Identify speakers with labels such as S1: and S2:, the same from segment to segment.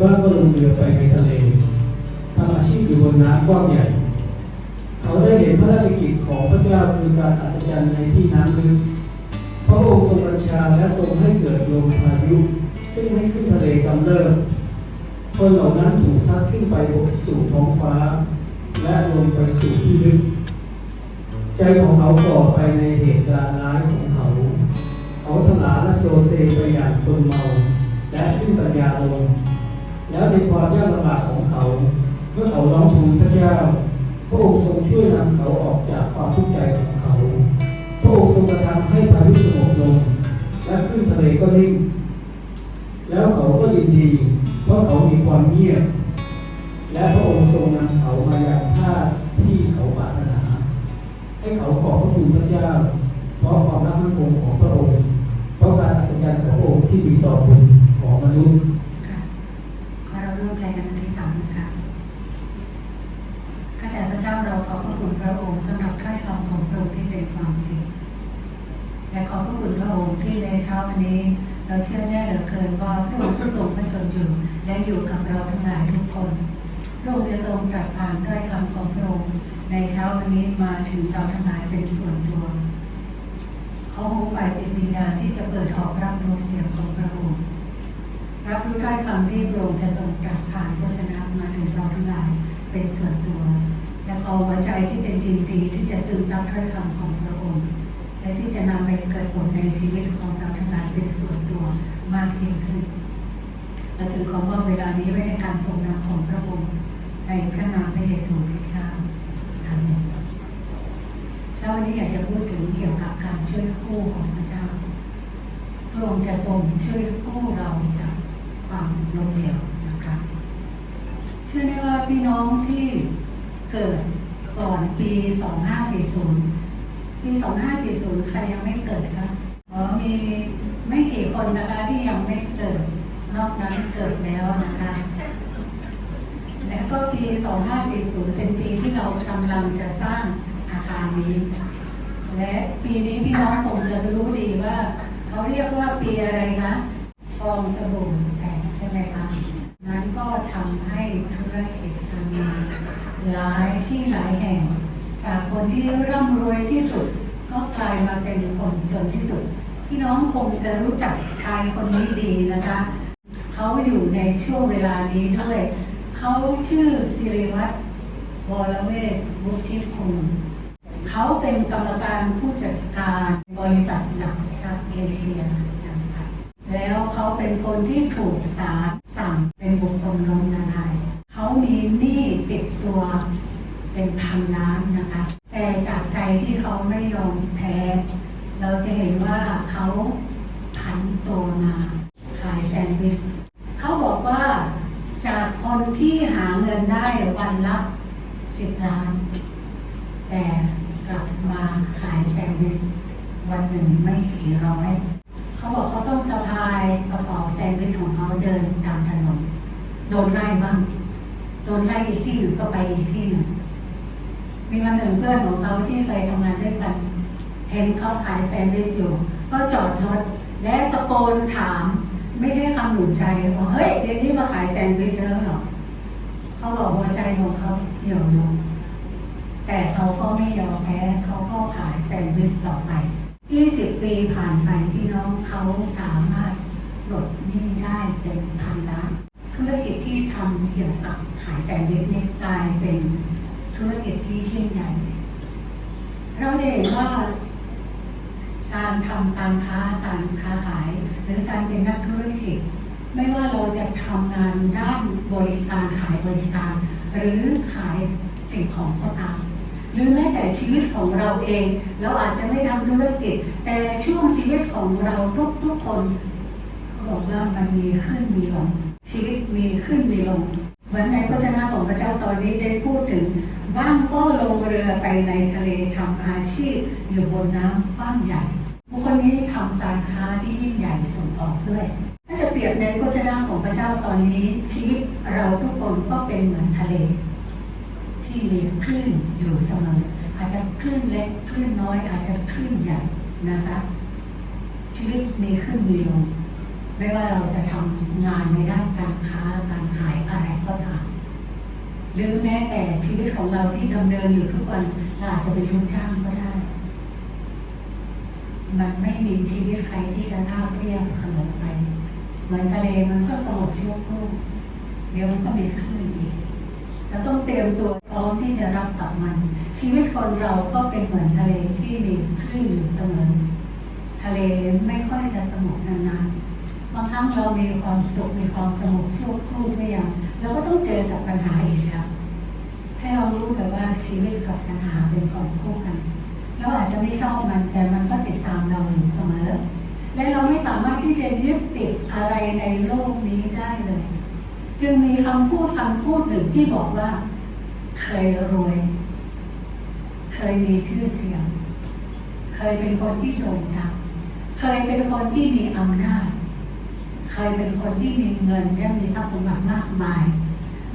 S1: บ้างก็ลงเรือไปในทะเลทำอาชีพอยู่บนน้ำกว้างใหญ่ เขาได้เห็นพระราชกิจของพระเจ้าคือการอัศจรรย์ในที่น้ำลึกพระองค์ทรงบัญชาและทรงให้เกิดลมพายุ ซึ่งให้ขึ้นทะเลกำเริบคนเหล่านั้นถูกซัดขึ้นไปบนสู่ท้องฟ้า และลงไปสู่ที่ลึก ใจของเขาฝ่อไปในเหตุการณ์ร้ายของเขา เขาทลาและโซเซไปอย่างคนเมา และสิ้นปัญญาลง แล้วในความยากลำบากของเขา เมื่อเขาร้องทูลพระเจ้า พระองค์ทรงช่วยนำเขาออกจากความทุกข์ใจของเขา พระองค์ทรงกระทำให้พายุสงบลง และคลื่นทะเลก็นิ่ง แล้วเขาก็ยินดี เพราะเขามีความเงียบ และพระองค์ทรงนำเขามาอยังท่าที่เขาปรารถนา ให้เขาขอบพระคุณพระเจ้า เพราะความรักมั่นคงของพระองค์ เพราะการอัศจรรย์ของพระองค์ที่มีต่อบุญ นี้
S2: เราเชื่อแน่เหลือเกินว่าพระองค์ทรงพระชนอยู่และอยู่กับเราทั้งหลายทุกคนพระองค์จะทรงตรัสผ่านถ้อยคำของพระองค์ในเช้าวันนี้มาถึงเราทั้งหลายเป็นส่วนตัวขอหูฝ่ายจิตวิญญาณที่จะเปิดออกรับรู้เสียงของพระองค์รับรู้ได้คำที่พระองค์จะทรงตรัสผ่านพระชนะมาถึงเราทั้งหลายเป็นส่วนตัว และขอหัวใจที่เป็นดินดีที่จะซึมซับถ้อยคำของพระองค์ และที่จะนำไปเกิดผลในชีวิตของเราทั้ง เป็นส่วนตัวมากยิ่งขึ้นและถือของว่าเวลานี้ไว้ในการทรงนำของพระองค์ในพระนามพระเยซูคริสต์เจ้าอาเมนเช้าวันนี้อยากจะพูดถึงเกี่ยวกับการช่วยกู้ของพระเจ้าพระองค์จะทรงช่วยกู้เราจากความล้มเหลวนะคะเชื่อได้ว่าพี่น้องที่เกิดก่อนปี 2540 ปี 2540 ใครยังไม่เกิดคะอ๋อมี ไม่กี่คนนะคะที่ยังไม่เกิด นอกนั้นเกิดแล้วนะคะ และก็ปี 2540 เป็นปีที่เรากำลังจะสร้างอาคารนี้ และปีนี้พี่น้องคงจะรู้ดีว่าเขาเรียกว่าปีอะไรนะฟองสบู่แตกใช่ไหมคะ นั้นก็ทำให้ธุรกิจทำงานหลายที่หลายแห่ง จากคนที่ร่ำรวยที่สุด ก็กลายมาเป็นคนจนที่สุด พี่น้องคงจะรู้จักชายคนนี้ดีนะคะ เขาอยู่ในช่วงเวลานี้ด้วย เขาชื่อสิริวัตรวรเวทวุฒิพงศ์เขาเป็นกรรมการผู้จัดการบริษัทหลักทรัพย์เอเชียจำกัด แล้วเขาเป็นคนที่ถูกศาลสั่งเป็นบุคคลล้มละลายเขามีหนี้ติดตัวเป็นพันล้านนะคะ แต่จากใจที่เขาไม่ยอมแพ้ จะเห็นว่าเขาผันตัวมาขายแซนด์วิชเขาบอกว่าจากคนที่หาเงินได้วันละสิบล้าน แต่กลับมาขายแซนด์วิชวันหนึ่งไม่กี่ร้อยเขาบอกเขาต้องสะพายกระเป๋าแซนด์วิชของเขาเดินตามถนนโดนไล่บ้างโดนไล่อีกที่หนึ่งก็ไปอีกที่หนึ่งมีวันหนึ่งเพื่อนของเขาที่เคยทำงานด้วยกัน เห็นเขาขายแซนด์วิชอยู่ ก็จอดรถ และตะโกนถาม ไม่ใช่คำหนุนใจบอกเฮ้ยเดี๋ยวนี้มาขายแซนด์วิชแล้วหรอเขาบอกหัวใจของเขาเหี่ยวลงแต่เขาก็ไม่ยอมแพ้เขาก็ขายแซนด์วิชต่อไป20ปีผ่านไปพี่น้องเขาสามารถลดหนี้ได้เป็นพันล้านธุรกิจที่ทำเกี่ยวกับขายแซนด์วิชเนี่ยกลายเป็นธุรกิจที่ยิ่งใหญ่เราจะเห็นว่า การทำการค้าการค้าขาย หรือการเป็นนักธุรกิจ ไม่ว่าเราจะทำงานด้านบริการขายบริการ หรือขายสิ่งของก็ตามหรือแม้แต่ชีวิตของเราเอง เราอาจจะไม่ทำธุรกิจ แต่ช่วงชีวิตของเราทุกๆคนเขาบอกว่ามันมีขึ้นมีลงชีวิตมีขึ้นมีลงวันในพระเจ้าของพระเจ้าตอนนี้ได้พูดถึงบ้างก็ลงเรือไปในทะเลทำอาชีพอยู่บนน้ำกว้างใหญ่ ส่งออกด้วย ถ้าจะเปรียบในพระเจ้าของพระเจ้าตอนนี้ ชีวิตเราทุกคนก็เป็นเหมือนทะเล ที่มีคลื่นอยู่เสมออาจจะคลื่นเล็กคลื่นน้อย อาจจะคลื่นใหญ่นะคะ ชีวิตมีขึ้นมีลงไม่ว่าเราจะทำงานในด้านการค้าการขายอะไรก็ตามหรือแม้แต่ชีวิตของเราที่ดำเนินอยู่ทุกวันอาจจะเป็นลูกจ้างก็ได้ มันไม่ มีชีวิตใครที่จะราบเรียบสมอไป เหมือนทะเลมันก็สงบชั่วครู่เดี๋ยวมันก็มีคลื่นอีกเราต้องเตรียมตัวพร้อมที่จะรับกับมัน ชีวิตคนเราก็เป็นเหมือนทะเลที่มีคลื่นอยู่เสมอทะเลไม่ค่อยจะสงบนานๆบางครั้งเรามีความสุขมีความสงบชั่วครู่ชั่วอย่างเราก็ต้องเจอกับปัญหาอีกแล้วให้เรารู้แบบว่าชีวิตกับปัญหาเป็นของคู่กัน เราอาจจะไม่ชอบมันแต่มันก็ติดตามเราอยู่เสมอ และเราไม่สามารถที่จะยึดติดอะไรในโลกนี้ได้เลย จึงมีคำพูดคำพูดหนึ่งที่บอกว่า เคยรวย เคยมีชื่อเสียง เคยเป็นคนที่โด่งดังเคยเป็นคนที่มีอำนาจเคยเป็นคนที่มีเงินและมีทรัพย์สมบัติมากมาย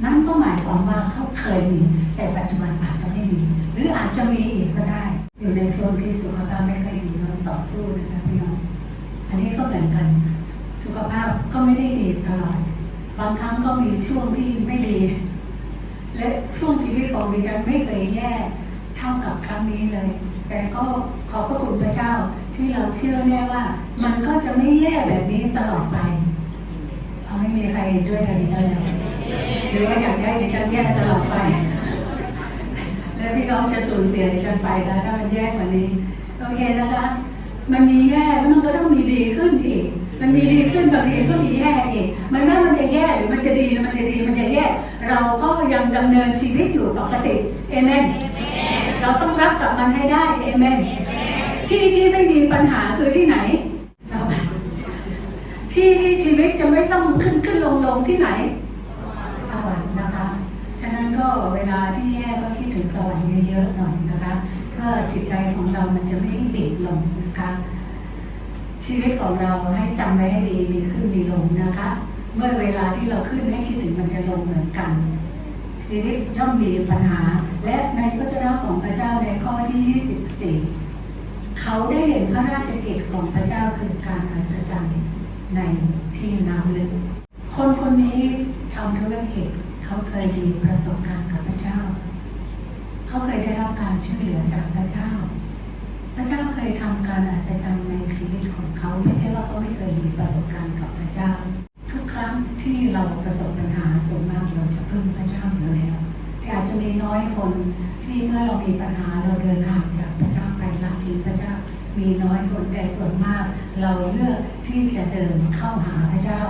S2: นั่นก็หมายความว่าเขาเคยมีแต่ปัจจุบันอาจจะไม่มี หรืออาจจะมีอีกก็ได้ อยู่ในช่วงที่สุขภาพไม่ค่อยดีเราต่อสู้นะคะพี่น้องอันนี้ก็เหมือนกัน สุขภาพก็ไม่ได้ดีตลอดบางครั้งก็มีช่วงที่ไม่ดี และช่วงชีวิตของดิฉันไม่เคยแย่เท่ากับครั้งนี้เลย แต่ก็ขอบพระคุณพระเจ้าที่เราเชื่อแน่ว่า มันก็จะไม่แย่แบบนี้ตลอดไปเอาไม่มีใครด้วยกันอีกแล้วหรือว่าอยากให้ดิฉันแย่ตลอดไป แล้วพี่น้องจะสูญเสียดิฉันไปแล้วถ้ามันแย่กว่านี้ โอเคนะคะ มันมีแย่แล้วมันก็ต้องมีดีขึ้นอีก มันมีดีขึ้นบางทีก็มีแย่อีก มันว่มันจะแย่หรือมันจะดีหรือมันจะดีมันจะแย่ เราก็ยังดำเนินชีวิตอยู่ปกติเอเมนเราต้องรับกับมันให้ได้เอเมนที่ที่ไม่มีปัญหาคือที่ไหนสวรรค์ที่ที่ชีวิตจะไม่ต้องขึ้นขึ้นลงลงที่ไหน สวรรค์นะคะ ฉะ นั้นก็เวลาที่แย่ก็คิดถึงสวรรค์เยอะๆหน่อยนะคะเพื่อจิตใจของเรามันจะไม่ดิ่งลงนะคะชีวิตของเราให้จำไว้ให้ดีมีขึ้นมีลงนะคะ เมื่อเวลาที่เราขึ้นให้คิดถึงมันจะลงเหมือนกัน ชีวิตย่อมมีปัญหา และในพระเจ้าของพระเจ้าในข้อที่ 24 เขาได้เห็นพระราชกิจของพระเจ้าคือการอัศจรรย์ในที่น้ำลึกคนคนนี้ทำธุรกิจ เขาเคยมีประสบการณ์กับพระเจ้า เขาเคยได้รับการช่วยเหลือจากพระเจ้า พระเจ้าเคยทำการอัศจรรย์ในชีวิตของเขาไม่ใช่ว่าเขาไม่เคยมีประสบการณ์กับพระเจ้า ทุกครั้งที่เราประสบปัญหาส่วนมากเราจะพึ่งพระเจ้าอยู่แล้วแต่อาจจะมีน้อยคนที่เมื่อเรามีปัญหาเราเดินห่างจากพระเจ้าไปละทิ้งพระเจ้ามีน้อยคนแต่ส่วนมาก เราเลือกที่จะเดินเข้าหาพระเจ้า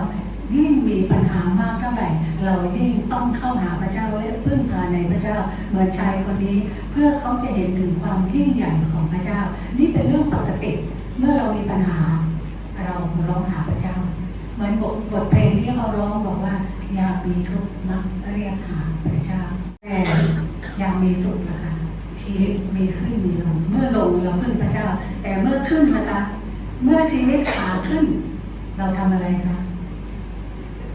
S2: ยิ่งมีปัญหามากเท่าไหร่เรายิ่งต้องเข้าหาพระเจ้าและพึ่งพาในพระเจ้าเหมือนชายคนนี้ เพื่อเขาจะเห็นถึงความยิ่งใหญ่ของพระเจ้า นี่เป็นเรื่องปกติเมื่อเรามีปัญหา เราร้องหาพระเจ้าเหมือนบทบทเพลงที่เขาร้องบอกว่าอยากมีทุกข์มักเรียกหาพระเจ้าแต่อยากมีสุขนะคะชีวิตมีขึ้นมีลงเมื่อลงเราพึ่งพระเจ้า แต่เมื่อขึ้นนะคะ เมื่อชีวิตขาขึ้น เราทำอะไรคะ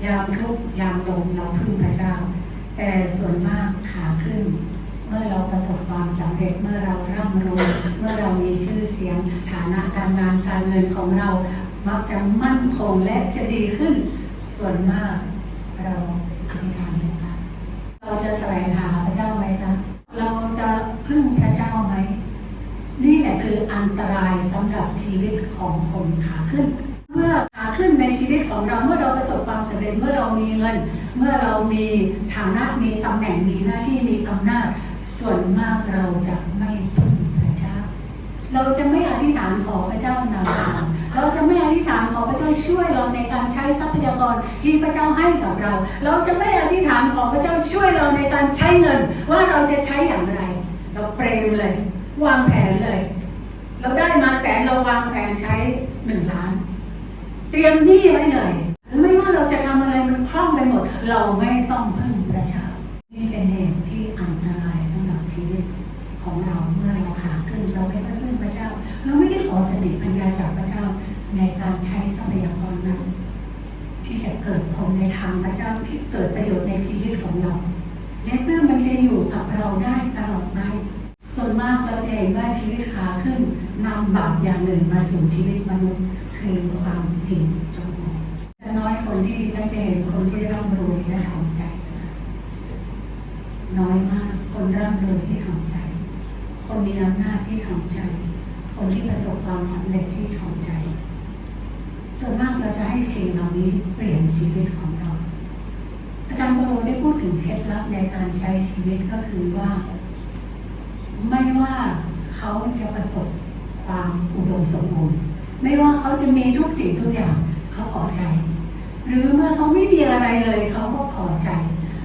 S2: ยามทุกยามลงเราพึ่งพระเจ้า แต่ส่วนมากขาขึ้น เมื่อเราประสบความสำเร็จเมื่อเราร่ำรวยเมื่อเรามีชื่อเสียงฐานะการงานการเงินของเรามักจะมั่นคงและจะดีขึ้น ส่วนมากเราไม่ทำเลยค่ะเราจะแสวงหาพระเจ้าไหมคะเราจะพึ่งพระเจ้าไหมนี่แหละคืออันตรายสำหรับชีวิตของคนขาขึ้น ขึ้นในชีวิตของเราเมื่อเราประสบความสำเร็จเมื่อเรามีเงิน เมื่อเรามีฐานะมีตำแหน่งมีหน้าที่มีอำนาจส่วนมากเราจะไม่พึ่งพระเจ้า เราจะไม่อธิษฐานขอพระเจ้านำทางเราจะไม่อธิษฐานขอพระเจ้าช่วยเราในการใช้ทรัพยากรที่พระเจ้าให้กับเรา เราจะไม่อธิษฐานขอพระเจ้าช่วยเราในการใช้เงิน ว่าเราจะใช้อย่างไร เราเปรมเลย วางแผนเลย เราได้มาแสนเราวางแผนใช้หนึ่งล้าน เตรียมหนี้ไว้เลย ไม่ว่าเราจะทำอะไรมันคล่องไปหมด เราไม่ต้องพึ่งพระเจ้านี่เป็นเหตุที่อันตรายสำหรับชีวิตของเราเมื่อเราขาขึ้นเราไม่ได้พึ่งพระเจ้า เราไม่ได้ขอสติปัญญาจากพระเจ้าในการใช้ทรัพยากรนั้น ที่จะเกิดผลในทางพระเจ้าที่เกิดประโยชน์ในชีวิตของเรา และเพื่อมันจะอยู่กับเราได้ตลอดไปส่วนมากเราจะเห็นว่าชีวิตขาขึ้นนำบาปอย่างหนึ่งมาสู่ชีวิตมนุษย์ คือความจริงจงนี้น้อยคนที่ท่านจะเห็นคนที่ร่ำรวยและถ่อมใจน้อยมากคนร่ำรวยที่ถ่อมใจ คนมีอำนาจที่ถ่อมใจ คนที่ประสบความสำเร็จที่ถ่อมใจ ส่วนมากเราจะให้สิ่งเหล่านี้เปลี่ยนชีวิตของเราอาจารย์โบได้พูดถึงเคล็ดลับในการใช้ชีวิตก็คือว่า ไม่ว่าเขาจะประสบความอุดมสมบูรณ์ ไม่ว่าเขาจะมีทุกสิ่งทุกอย่างเขาพอใจ หรือเมื่อเขาไม่มีอะไรเลยเขาก็พอใจ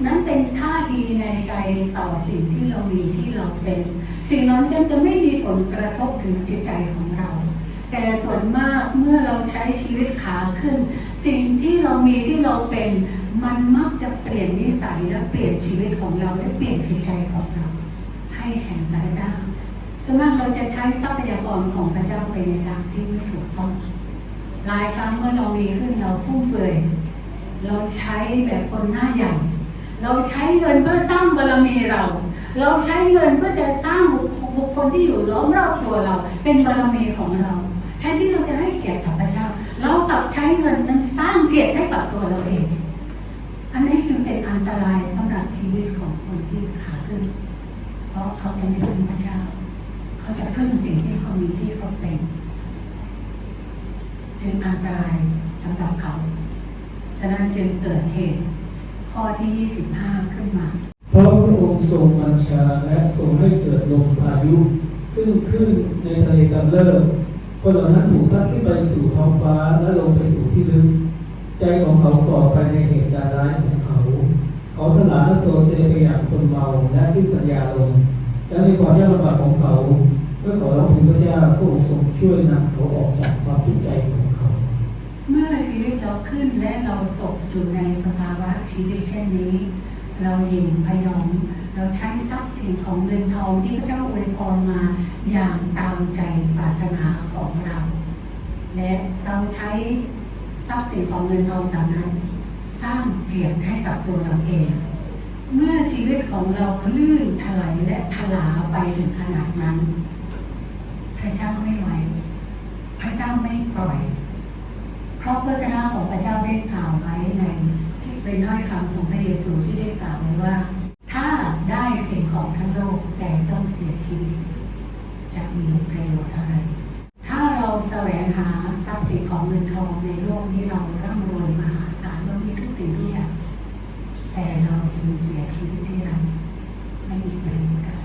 S2: นั้นเป็นท่าทีในใจต่อสิ่งที่เรามีที่เราเป็น สิ่งนั้นจะจะไม่มีผลกระทบถึงจิตใจของเรา แต่ส่วนมากเมื่อเราใช้ชีวิตขาขึ้น สิ่งที่เรามีที่เราเป็น มันมักจะเปลี่ยนนิสัยและเปลี่ยนชีวิตของเราและเปลี่ยนจิตใจของเรา ให้แข็งกระด้าง ส่วนมากเราจะใช้ทรัพยากรของพระเจ้าไปในทางที่ไม่ถูกต้องหลายครั้งเมื่อเรามีขึ้นเราฟุ่มเฟือยเราใช้แบบคนหน้าใหญ่เราใช้เงินเพื่อสร้างบารมีเรา เราใช้เงินเพื่อจะสร้างบุคคลที่อยู่ล้อมรอบตัวเรา เป็นบารมีของเรา แทนที่เราจะให้เกียรติกับพระเจ้า เรากลับใช้เงินนั้นสร้างเกียรติให้กับตัวเราเอง อันนี้คือเป็นอันตรายสำหรับชีวิตของคนที่ขาขึ้น เพราะเขาจะไม่พึ่งพระเจ้า เขาจะพึ่งสิ่งที่เขามีที่เขาเป็นจึงอันตรายสำหรับเขา ฉะนั้นจึงเกิดเหตุข้อที่ 25 ขึ้นมา
S1: เพราะพระองค์ทรงบัญชาและทรงให้เกิดลมพายุ ซึ่งขึ้นในทะเลกำเริบคนเหล่านั้นถูกซัดขึ้นไปสู่ท้องฟ้าและลงไปสู่ที่ลึก ใจของเขาฝ่อไปในเหตุการณ์ร้ายของเขา เขาทลาและโซเซไปอย่างคนเมาและสิ้นปัญญาลง และในความยากลำบากของเขาเมื่อเขาร้องถึงพระเจ้าพระองค์ทรงช่วยนำเขาออกจากความทุกข์ใจของเขา
S2: เมื่อชีวิตเราขึ้นและเราตกอยู่ในสภาวะชีวิตเช่นนี้ เราหยิงพยองเราใช้ทรัพย์สินของเงินทองที่พระเจ้าอวยพรมาอย่างตามใจปรารถนาของเรา และเราใช้ทรัพย์สินของเงินทองเหล่านั้น สร้างเกียรติให้กับตัวเราเอง เมื่อชีวิตของเราคลื่นถลายและถลาไปถึงขนาดนั้น พระเจ้าไม่ไหว พระเจ้าไม่ปล่อย เพราะพระเจ้าของพระเจ้าได้กล่าวไว้ใน ที่เป็นถ้อยคำของพระเยซูที่ได้กล่าวไว้ว่า ถ้าได้สิ่งของทั้งโลกแต่ต้องเสียชีวิต จะมีประโยชน์อะไร ถ้าเราแสวงหาทรัพย์สินของเงินทองในโลกที่เรา สูญเสียชีวิตที่เราไม่มีประโยชน์อะไร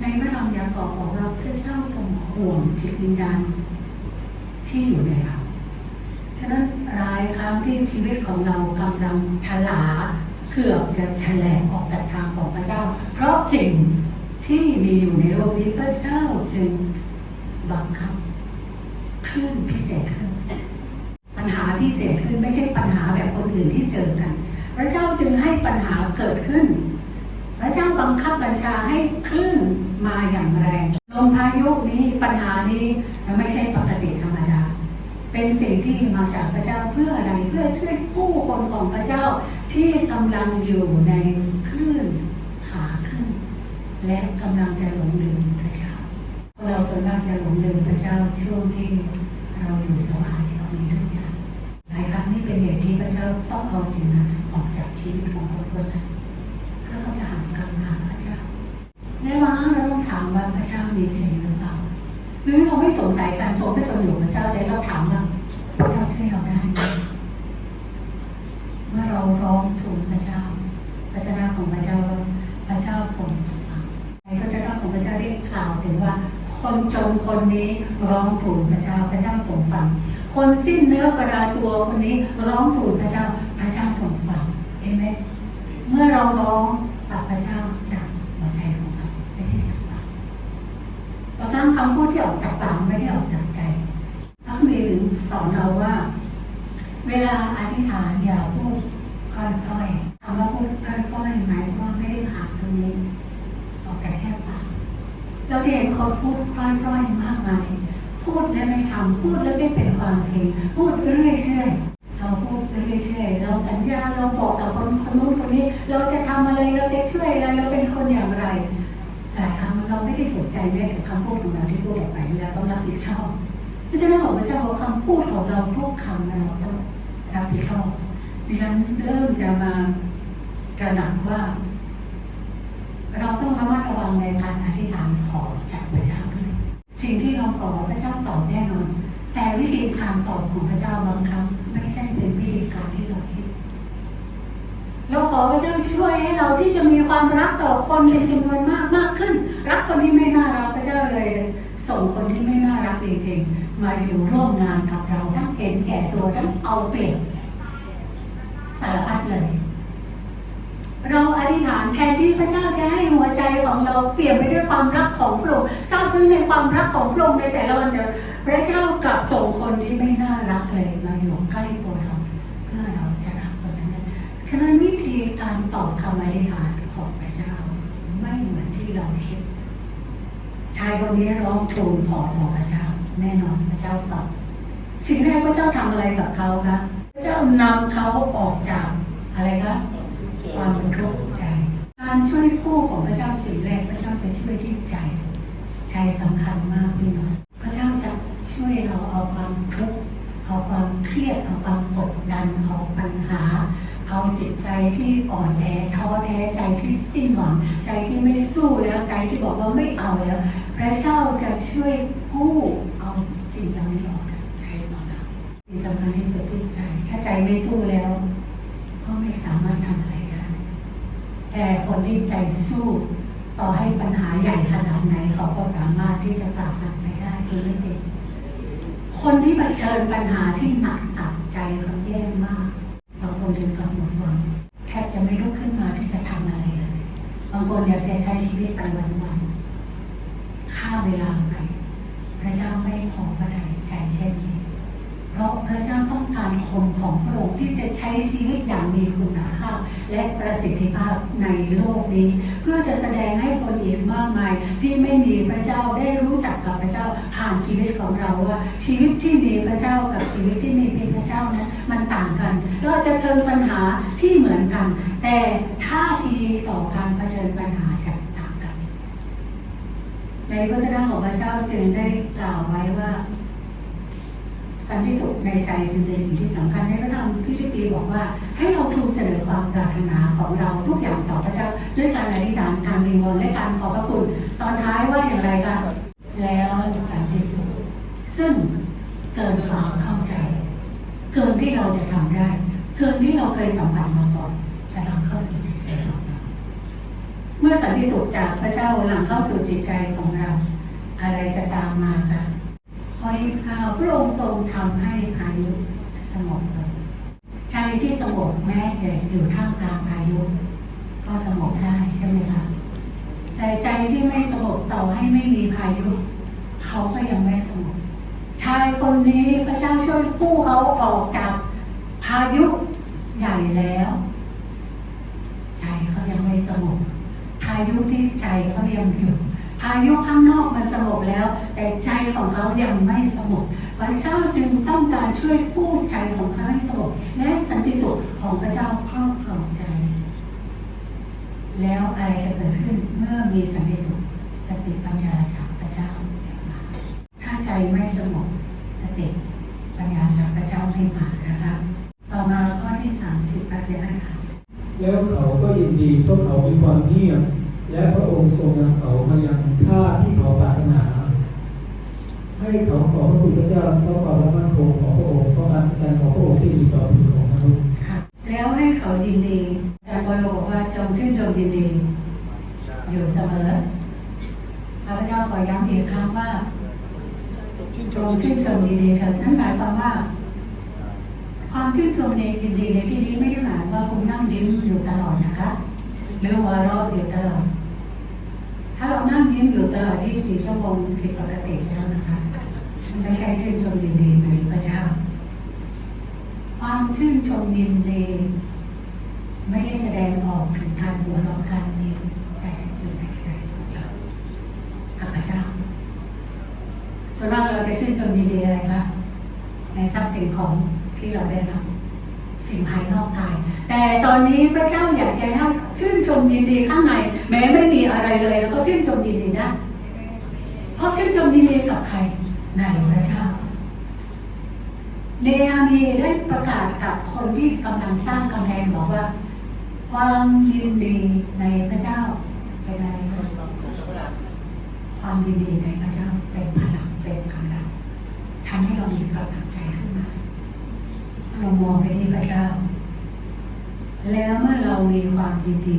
S2: ในพระธรรมยากอบบอกว่าพระเจ้าทรงห่วงจิตวิญญาณที่อยู่ในเรา ฉะนั้นหลายครั้งที่ชีวิตของเรากำลังทลาเกือบจะแฉลงออกจากทางของพระเจ้า เพราะสิ่งที่มีอยู่ในโลกนี้พระเจ้าจึงบังคับขึ้นพิเศษขึ้น ให้ปัญหาเกิดขึ้น พระเจ้าบังคับบัญชาให้คลื่นมาอย่างแรงลมพายุนี้ปัญหานี้ไม่ใช่ปกติธรรมดา เป็นสิ่งที่มาจากพระเจ้าเพื่ออะไรเพื่อช่วยผู้คนของพระเจ้าที่กำลังอยู่ในคลื่นขาขึ้น และกำลังจะหลงลืมพระเจ้าเราส่วนมากจะหลงลืมพระเจ้าช่วงที่เราอยู่สบายเรามีทุกอย่างหลายครั้งนี่เป็นเหตุที่พระเจ้าต้องเอาสิ่งนั้นออก ชีวิตของคนคนนั้นเพื่อเขาจะหันกลับมาหาพระเจ้าและบางครั้งเราต้องถามว่าพระเจ้ามีสิ่งหรือเปล่าหรือเราไม่สงสัยการทรงพระชนอยู่พระเจ้าแต่เราถามว่าพระเจ้าช่วยเราได้ไหมเมื่อเราร้องทูลพระเจ้าพระเจ้าของพระเจ้าพระเจ้าทรงฟังในพระเจ้าของพระเจ้าได้กล่าวถึงว่า คนจนคนนี้ร้องทูลพระเจ้าพระเจ้าทรงฟังคนสิ้นเนื้อประดาตัวคนนี้ร้องทูลพระเจ้าพระเจ้าทรงฟังเห็นไหม เมื่อเราร้องกับพระเจ้าจากหัวใจของเราไม่ใช่จากปากบางครั้งคำพูดที่ออกจากปากไม่ได้ออกจากใจพระมีถึงสอนเราว่า เวลาอธิษฐานอย่าพูดค่อยๆคำว่าพูดค่อยๆหมายว่าไม่ได้ผ่านตรงนี้ออกจากแค่ปากเราจะเห็นคนพูดค่อยๆมากมายพูดและไม่ทำพูดและไม่เป็นความจริง พูดเรื่อยเชื่อ เราพูดเรื่อยเชื่อยเราสัญญาเราบอกกับคนคนนู้นคนนี้ เราจะทำอะไรเราจะช่วยอะไรเราเป็นคนอย่างไรหลายครั้งเราไม่ได้สนใจแม้แต่คำพูดของเราที่พูดออกไปแล้วต้องรับผิดชอบเพระฉะนั้นของพระเจ้าบอกคำพูดของเราทุกคำเราต้องรับผิดชอบดิฉันเริ่มจะมาตระหนักว่า เราต้องระมัดระวังในการอธิษฐานขอจากพระเจ้าด้วยสิ่งที่เราขอพระเจ้าตอบแน่นอน แต่วิธีการตอบของพระเจ้าบางครั้ง เป็นวิธีการที่เราคิดเราขอพระเจ้าช่วยให้เราที่จะมีความรักต่อคนเป็นจำนวนมากมากขึ้น รักคนที่ไม่น่ารักพระเจ้าเลย ส่งคนที่ไม่น่ารักจริงๆมาอยู่ร่วมงานกับเราทั้งเห็นแก่ตัวทั้งเอาเปรียบสารพัดเลย เราอธิษฐานแทนที่พระเจ้าจะให้หัวใจของเราเปลี่ยนไปด้วยความรักของพระองค์ทราบซึ้งในความรักของพระองค์ในแต่ละวันแต่พระเจ้ากลับส่งคนที่ไม่น่ารักเลยมาอยู่ใกล้ตัวเราเพื่อเราจะรักคนนั้น ฉะนั้นวิธีการตอบคำอธิษฐานของพระเจ้า ไม่เหมือนที่เราคิด ชายคนนี้ร้องทูลขอต่อพระเจ้า แน่นอนพระเจ้าตอบสิ่งแรกพระเจ้าทำอะไรกับเขาคะพระเจ้านำเขาออกจากอะไรคะความเป็นทุกข์ใจ การช่วยคู่ของพระเจ้าสิ่งแรกพระเจ้าจะช่วยที่ใจ ใจสำคัญมากพี่น้องพระเจ้าจะช่วยเราเอาความทุกข์เอาความเครียดเอาความกดดันเอาปัญหา เอาจิตใจที่อ่อนแอท้อแท้ใจที่สิ้นหวัง ใจที่ไม่สู้แล้วใจที่บอกว่าไม่เอาแล้ว พระเจ้าจะช่วยกู้เอาสิ่งเหล่านี้ออกจากใจของเราสิ่งสำคัญที่สุดที่ใจถ้าใจไม่สู้แล้ว ก็ไม่สามารถทำอะไรได้แต่คนที่ใจสู้ต่อให้ปัญหาใหญ่ขนาดไหนเขาก็สามารถที่จะฝ่าฟันไปได้จริงไม่จริงคนที่เผชิญปัญหาที่หนักหนักใจเขาแย่มาก คนถึงกับหมดหวังแทบจะไม่ลุกขึ้นมาที่จะทำอะไรเลยบางคนอยากจะใช้ชีวิตไปวันๆฆ่าเวลาไปพระเจ้าไม่ขอพระทัยใจเช่นนี้เพราะพระเจ้าต้องการคนของพระองค์ที่จะใช้ชีวิตอย่างมีคุณภาพ และประสิทธิภาพในโลกนี้ เพื่อจะแสดงให้คนอีกมากมาย ที่ไม่มีพระเจ้าได้รู้จักกับพระเจ้าผ่านชีวิตของเราว่า ชีวิตที่มีพระเจ้ากับชีวิตที่ไมีเพีพระเจ้านั้นมันต่างกัน เราจะเจอปัญหาที่เหมือนกัน แต่ท่าทีต่อการเผชิญปัญหาจะต่างกัน ในพระเจ้าของพระเจ้าจึงได้กล่าวไว้ว่า สันติสุขในใจจึงเป็นสิ่งที่สำคัญในพระธรรมพิธีปีบอกว่า ให้เราทูลเสนอความปรารถนาของเราทุกอย่างต่อพระเจ้า ด้วยการอธิษฐานการวิงวอนและการขอบพระคุณ ตอนท้ายว่าอย่างไรคะแล้วสันติสุขซึ่งเกินความเข้าใจ เกินที่เราจะทำได้ เกินที่เราเคยสัมผัสมาก่อนจะนำเข้าสู่จิตใจของเราเมื่อสันติสุขจากพระเจ้าหลังเข้าสู่จิตใจของเรา อะไรจะตามมาคะข้อที่เก้าพระองค์ทรงทำให้พายุสงบลงใจที่สงบแม้แต่อยู่ท่ามกลางพายุ ก็สงบได้ใช่ไหมคะแต่ใจที่ไม่สงบต่อให้ไม่มีพายุ เขาก็ยังไม่สงบชายคนนี้พระเจ้าช่วยกู้เขาออกจากพายุ ใหญ่แล้ว ใจเขายังไม่สงบพายุที่ใจเขายังอยู่พายุข้างนอกมันสงบแล้ว แต่ใจของเขายังไม่สงบพระเจ้าจึงต้องการช่วยกู้ใจของเขาให้สงบและสันติสุขของพระเจ้าครอบครองใจ แล้วอะไรจะเกิดขึ้นเมื่อมีสันติสุขสติปัญญาจากพระเจ้าจะมาถ้าใจไม่สงบสติปัญญาจากพระเจ้าไม่มานะคะ ต่อมาข้อที่สามสิบประเด็นนะคะ
S1: แล้วเขาก็ยิน ดีเพราะเขามีความเงียบ และพระองค์ทรงนำเขามายังท่าที่เขาปรารถนา ให้เขาขอพระคุณพระเจ้าเพราะความรักมั่นคงของพระองค์เพราะอัศจรรย์ของพระองค์ที่มีต่อผิวของมนุษย์
S2: ค่ะแล้วให้เขายินดีแต่บอยบอกว่าจงชื่นชมยินดีอยู่เสมอข้าพเจ้าขอย้ำอีกครั้งว่าจงชื่นชมยินดีเถิดนั่นหมายความว่าความชื่นชมในยินดีในที่นี้ไม่ได้หมายว่าคุณนั่งยิ้มอยู่ตลอดนะคะ หรือหัวเราะอยู่ตลอด ถ้าเรานั่งยิ้มอยู่ตลอด24ชั่วโมงผิดปกติแล้วนะคะ มันไม่ใช่ชื่นชมยินดีในพระเจ้า ความชื่นชมยินดีไม่ได้แสดงออกถึงการหัวเราะการยิ้มแต่อยู่ในใจของเรากับพระเจ้าส่วนมากเราจะชื่นชมยินดีอะไรคะในทรัพย์สินของที่เราได้รับสิ่งภายนอกกาย แต่ตอนนี้พระเจ้าอยากจะให้ ชื่นชมยินดีข้างใน แม้ไม่มีอะไรเลยแล้วก็ชื่นชมยินดีได้เพราะชื่นชมยินดีกับใครในพระเจ้าเนอามีได้ประกาศกับคนที่กำลังสร้างกำแพงบอกว่า ความยินดีในพระเจ้าเป็นอะไรความดีดีในพระเจ้าเป็นพลังเป็นกำลังทำให้เรามีกำลังใจขึ้นมาเรามองไปที่พระเจ้า แล้วเมื่อเรามีความดีดี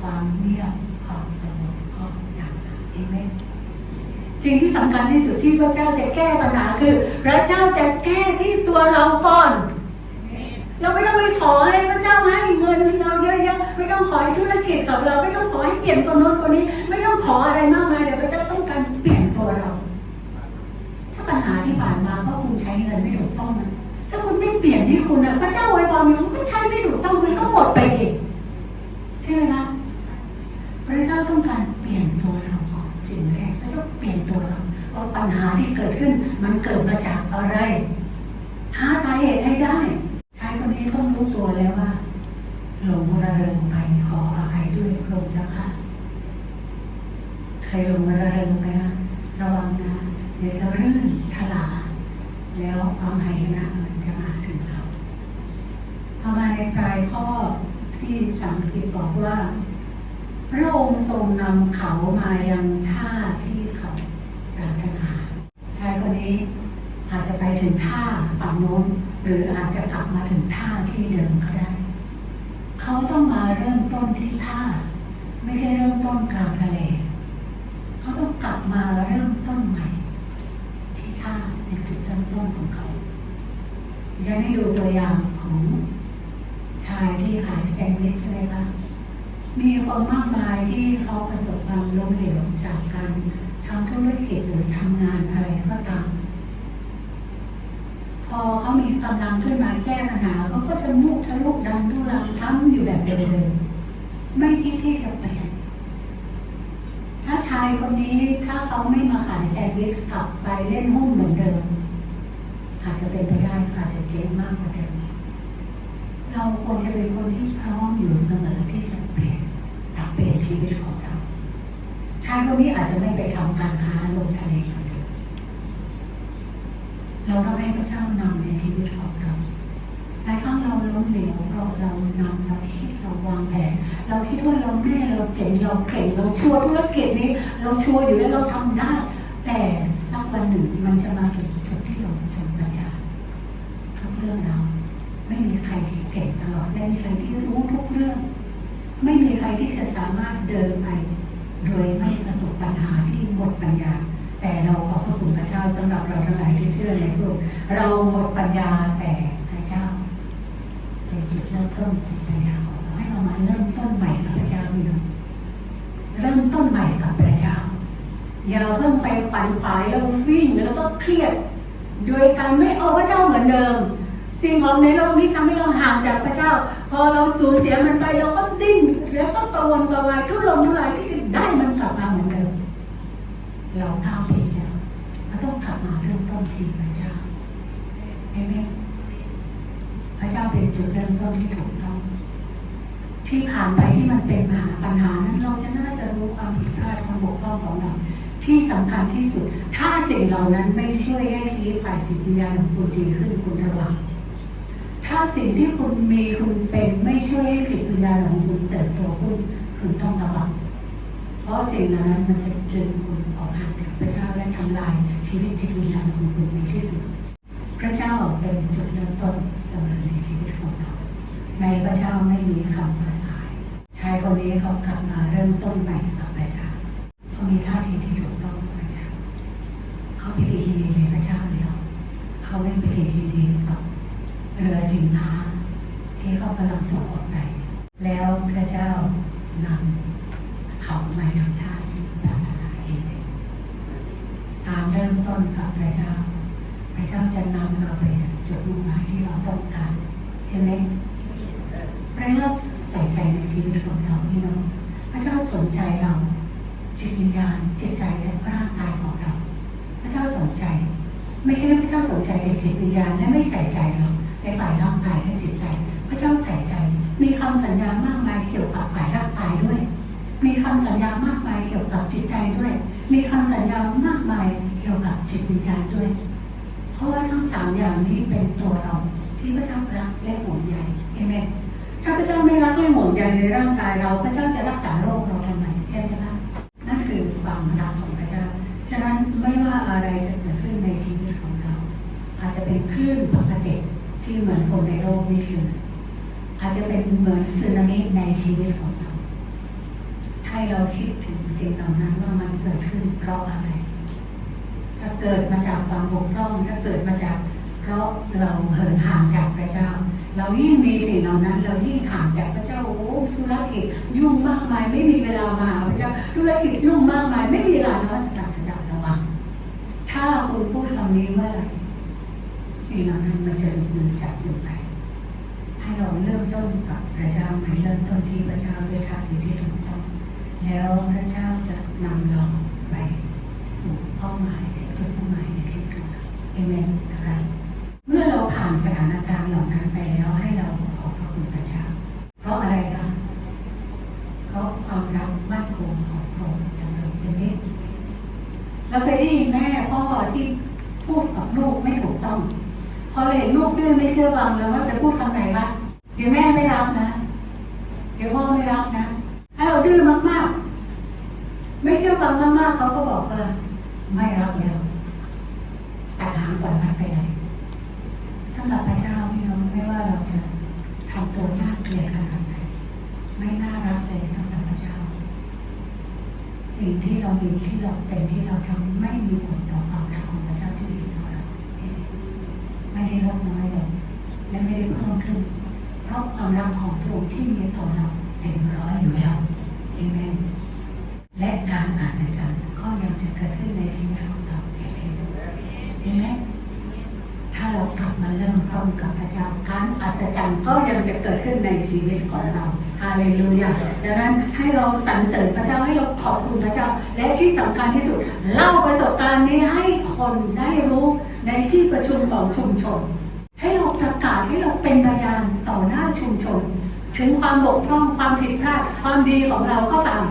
S2: ความเงียบความสงบก็ดังนั้นเองไหมสิ่งที่สำคัญที่สุดที่พระเจ้าจะแก้ปัญหาคือ พระเจ้าจะแก้ที่ตัวเราก่อน เราไม่ต้องไปขอให้พระเจ้าให้เงินเราเยอะๆไม่ต้องขอให้ธุรกิจกับเรา ไม่ต้องขอให้เปลี่ยนคนโน้นคนนี้ ไม่ต้องขออะไรมากมายเดี๋ยวพระเจ้าต้องการเปลี่ยนตัวเรา ถ้าปัญหาที่ผ่านมาเพราะคุณใช้เงินไม่ถูกต้องนะ ถ้าคุณไม่เปลี่ยนที่คุณนะพระเจ้าไว้พรมันก็ใช้ไม่ถูกต้องมันก็หมดไปเอีกใช่ไหมคะพระเจ้าต้องการเปลี่ยนตัวเราก่อนสิ่งแรกพระเจ้าเปลี่ยนตัวเราว่าปัญหาที่เกิดขึ้น มันเกิดมาจากอะไร หาสาเหตุให้ได้ชายคนนี้ต้องรู้ตัวแล้วว่าหลงระเริงไปขออภัยด้วยพระองค์เจ้าค่ะใครหลงระเริงไปนะระวังนะเดี๋ยวจะรื่นทลา แล้วความหายนะมันจะมาถึงเราพอมาในปลายข้อที่สามสิบบอกว่า พระองค์ทรงนำเขามายังท่าที่เขาปรารถนาชายคนนี้อาจจะไปถึงท่าฝั่งโน้นหรืออาจจะกลับมาถึงท่าที่เดิมก็ได้ เขาต้องมาเริ่มต้นที่ท่า ไม่ใช่เริ่มต้นกลางทะเล เขาต้องกลับมาเริ่มต้นใหม่ ที่ท่าใน จุดเริ่มของเขาจะให้ดูตัวอย่างของชายที่ขายแซนด์วิชใช่ไหมคะมีคนมากมายที่เขาประสบความล้มเหลวจากการทำธุรกิจหรือทำงานอะไรก็ตาม พอเขามีกำลังขึ้นมาแก้ปัญหาเขาก็จะมุทะลุดันทุรังทำอยู่แบบเดิมๆไม่คิดที่จะเปลี่ยนถ้าชายคนนี้ถ้าเขาไม่มาขายแซนด์วิชกลับไปเล่นหุ้นเหมือนเดิม อาจจะเป็นไปได้อาจจะเจ๊งมากกว่าเดิมเราควรจะเป็นคนที่พร้อมอยู่เสมอที่จะเปลี่ยนปรับเปลี่ยนชีวิตของเราชายคนนี้อาจจะไม่ไปทำการค้าลงทะเลคนเดียวเราต้องให้พระเจ้านำในชีวิตของเราหลายครั้งเราล้มเหลวเราเรานำเราคิดเราวางแผนเราคิดว่าเราแน่เราเจ๋งเราเก่งเราชัวร์ธุรกิจนี้ เราชัวร์อยู่แล้วเราทำได้ แต่สักวันหนึ่งมันจะมาถึงจ รื่องเรา ไม่มีใครที่เก่งตลอด ไม่มีใครที่รู้ทุกเรื่อง ไม่มีใครที่จะสามารถเดินไป โดยไม่ประสบปัญหาที่หมดปัญญา แต่เราขอบพระคุณพระเจ้าสำหรับเราทั้งหลายที่เชื่อในพระองค์เราหมดปัญญาแต่พระเจ้าเป็นจุดเริ่มต้นของปัญญาของเราให้เรามาเริ่มต้นใหม่กับพระเจ้าพี่น้องเริ่มต้นใหม่กับพระเจ้าอย่าเพิ่งไปขวัญขวายแล้ววิ่งแล้วก็เครียด โดยการไม่เอาพระเจ้าเหมือนเดิม สิ่งของในโลกนี้ทำให้เราห่างจากพระเจ้า พอเราสูญเสียมันไปเราก็ดิ้นแล้วก็กระวนกระวายทุรนทุรายที่จะได้มันกลับมาเหมือนเดิมเราก้าวผิดแล้วเราต้องกลับมาเริ่มต้นที่พระเจ้าเอเมนพระเจ้าเป็นจุดเริ่มต้นที่ถูกต้อง ที่ผ่านไปที่มันเป็นปัญหาปัญหานั้นเราจะน่าจะรู้ความผิดพลาดความบกพร่องของเราที่สำคัญที่สุด ถ้าสิ่งเหล่านั้นไม่ช่วยให้ชีวิตฝ่ายจิตวิญญาณของคุณดีขึ้นคุณระวัง ถ้าสิ่งที่คุณมีคุณเป็นไม่ช่วยให้จิตวิญญาณของคุณเติบโตขึ้นคุณต้องระวัง เพราะสิ่งนั้นมันจะดึงคุณออกห่างจากพระเจ้าและทำลายชีวิตจิตวิญญาณของคุณในที่สุด พระเจ้าเป็นจุดเริ่มต้นเสมอในชีวิตของเรา ในพระเจ้าไม่มีคำภาษายชายคนนี้เขากลับมาเริ่มต้นใหม่กับพระเจ้าเขามีท่าทีที่ถูกต้องกับพระเจ้าเขาพิธีทีดีในพระเจ้าแล้ว เขาเล่นพิธีทีดีกับเรือ สินค้าที่เขากำลังส่งออกไป แล้วพระเจ้านำเขามาอย่างท่าที่ปรารถนาเองตามเริ่มต้นกับพระเจ้า พระเจ้าจะนำเราไปจุดมุ่งหมายที่เราต้องการเห็นไหมพระเจ้าใส่ใจในชีวิตของเราพี่น้องพระเจ้าสนใจเราจิตวิญญาณจิตใจและร่างกายของเรา พระเจ้าสนใจ ไม่ใช่พระเจ้าสนใจแต่จิตวิญญาณและไม่ใส่ใจเรา มีคำสัญญามากมายเกี่ยวกับจิตวิญญาณด้วย เพราะว่าทั้งสามอย่างนี้เป็นตัวเราที่พระเจ้ารักและห่วงใยเอเมนถ้าพระเจ้าไม่รักและห่วงใยในร่างกายเราพระเจ้าจะรักษาโรคเราทำไมใช่ไหมคะนั่นคือความรักของพระเจ้า ฉะนั้นไม่ว่าอะไรจะเกิดขึ้นในชีวิตของเรา อาจจะเป็นคลื่นปกติที่เหมือนคนในโลกนี้เจออาจจะเป็นเหมือนสึนามิในชีวิตของเรา ให้เราคิดถึงสิ่งเหล่านั้นว่ามันเกิดขึ้นเพราะอะไร ถ้าเกิดมาจากความบกพร่องถ้าเกิดมาจากเพราะเราเหินห่างจากพระเจ้า เรายิ่งมีสิ่งเหล่านั้น เรายิ่งห่างจากพระเจ้าโอ้ธุรกิจยุ่งมากมายไม่มีเวลามาหาพระเจ้าธุรกิจยุ่งมากมายไม่มีเวลานมัสการพระเจ้าระวังถ้าคุณพูดคำนี้เมื่อไหร่สิ่งเหล่านั้นมันจะหลุดมือจากอยู่ไปให้เราเริ่มต้นกับพระเจ้าใหม่เริ่มต้นที่พระเจ้าด้วยท่าทีที่ แล้วพระเจ้าจะนำเราไปสู่เป้าหมายจุดเป้าหมายในชีวิตของเราเอเมนนะคะเมื่อเราผ่านสถานการณ์เหล่านั้นไปแล้วให้เราขอบพระคุณพระเจ้า เพราะอะไรคะเพราะความรักมั่นคงของพระองค์อย่างเราอย่างนี้เราเคยได้ยินแม่พ่อที่พูดกับลูกไม่ถูกต้องพอเราเห็นลูกดื้อไม่เชื่อฟังแล้วว่าจะพูดคำไหนบ้างเดี๋ยวแม่ไม่รับนะ เดี๋ยวพ่อไม่รับนะ ถ้าเราดื้อมากๆ ไม่เชื่อฟังมากๆเขาก็บอกว่าไม่รับแล้วตัดหางก่อนรับไปเลยสำหรับพระเจ้าพี่น้องไม่ว่าเราจะทำตัวน่าเกลียดขนาดไหนไม่น่ารักเลยสำหรับพระเจ้า สิ่งที่เรามีที่เราเป็นที่เราทำไม่มีผลต่อความรักของพระเจ้าที่มีต่อเราไม่ได้ลดน้อยลงและไม่ได้เพิ่มขึ้น เพราะความรักของพระองค์ที่มีต่อเราเต็มร้อยอยู่แล้วเอเมนและการอัศจรรย์ก็ยังจะเกิดขึ้นในชีวิตของเราเอเมนเอเมนถ้าเรากลับมาเริ่มต้นกับพระเจ้าการอัศจรรย์ก็ยังจะเกิดขึ้นในชีวิตของเราฮาเลลูยาดังนั้นให้เราสรรเสริญพระเจ้าให้เราขอบคุณพระเจ้า และที่สำคัญที่สุด เล่าประสบการณ์นี้ให้คนได้รู้ในที่ประชุมของชุมชน ให้เราประกาศให้เราเป็นพยาน ต่อหน้าชุมชน ถึงความบกพร่องความผิดพลาดความดีของเราก็ตาม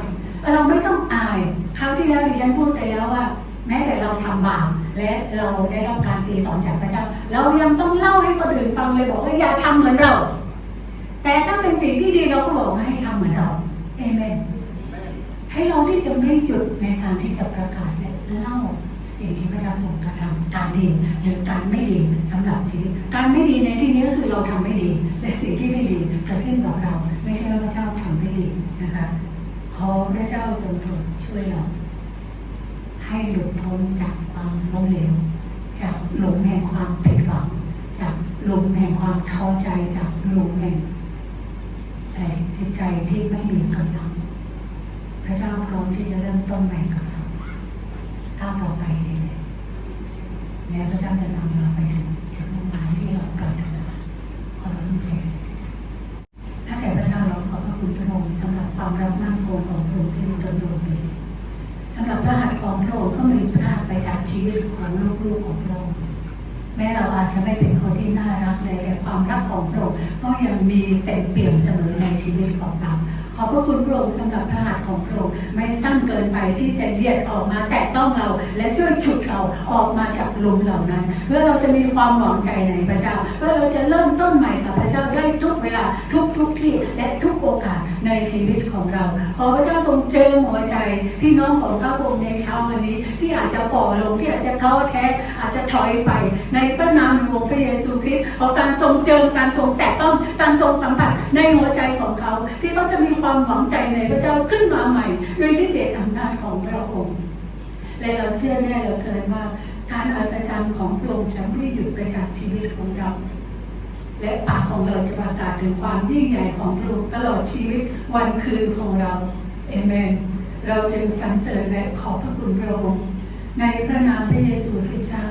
S2: เราไม่ต้องอายคราวที่แล้วดิฉันพูดไปแล้วว่า แม้แต่เราทำบาปและเราได้รับการตีสอนจากพระเจ้า เรายังต้องเล่าให้คนอื่นฟังเลยบอกว่าอย่าทำเหมือนเรา แต่ถ้าเป็นสิ่งที่ดีเราก็บอกให้ทำเหมือนเราเอเมนให้เราที่จะไม่หยุดในการที่จะประกาศและเล่า สิ่งที่พระเจ้าทรงกระทำการดีหรือการไม่ดีสำหรับชีวิตการไม่ดีในที่นี้ก็คือเราทำไม่ดีและสิ่งที่ไม่ดีเกิดขึ้นกับเรา ไม่ใช่ว่าพระเจ้าทำไม่ดีนะคะขอพระเจ้าทรงโปรดช่วยเราให้หลุดพ้นจากความล้มเหลวจากหลุมแห่งความผิดหวัง จากหลุมแห่งความท้อใจจากหลุมแห่งแต่จิตใจที่ไม่มีกำลังพระเจ้าพร้อมที่จะเริ่มต้นใหม่กับ ก้าวต่อไปเลยและพระเจ้าจะนำเราไปถึงจุดมุ่งหมายที่เราปรารถนาขอรับรู้ใจถ้าแต่พระเจ้าเราขอบพระคุณพระองค์สำหรับความรักมั่นคงของพระองค์ที่มีต่อดวงเองสำหรับพระหัตถ์ของพระองค์ก็มีพลาดไปจากชีวิตของลูกๆของพระองค์แม้เราอาจจะไม่เป็นคนที่น่ารักเลยแต่ความรักของพระองค์ก็ยังมีเต็มเปี่ยมเสมอในชีวิตของเราขอบพระคุณพระองค์สำหรับพระหัตถ์ของพระองค์ไม่ ที่จะเหยียดออกมาแตะต้องเรา และช่วยฉุดเราออกมาจากหลุมเหล่านั้นเพื่อเราจะมีความหวังใจในพระเจ้าเพื่อเราจะเริ่มต้นใหม่กับพระ จ้าได้ทุกเวลาทุกทุกที่และทุกโอกาสในชีวิตของเรา ขอพระเจ้าทรงเจิมหัวใจพี่น้องของข้าพระองค์ในเช้าวันนี้ ที่อาจจะฝ่อลงที่อาจจะท้อแท้อาจจะถอยไป ในพระนามของพระเยซูคริสต์ขอการทรงเจิมการทรงแตะต้องการทรงสัมผัสในหัวใจของเขา ที่เขาจะมีความหวังใจในพระเจ้าขึ้นมาใหม่ด้วยที่เดชอำนาจของพระองค์และเราเชื่อแน่เหลือเกินว่าการอัศจรรย์ของพระองค์จะไม่หยุดไปจากชีวิตของเรา และปากของเราจะประกาศถึงความยิ่งใหญ่ของพระองค์ตลอดชีวิตวันคืนของเราเอเมน เราจึงสรรเสริญและขอบพระคุณพระองค์ในพระนามพระเยซูคริสต์เจ้า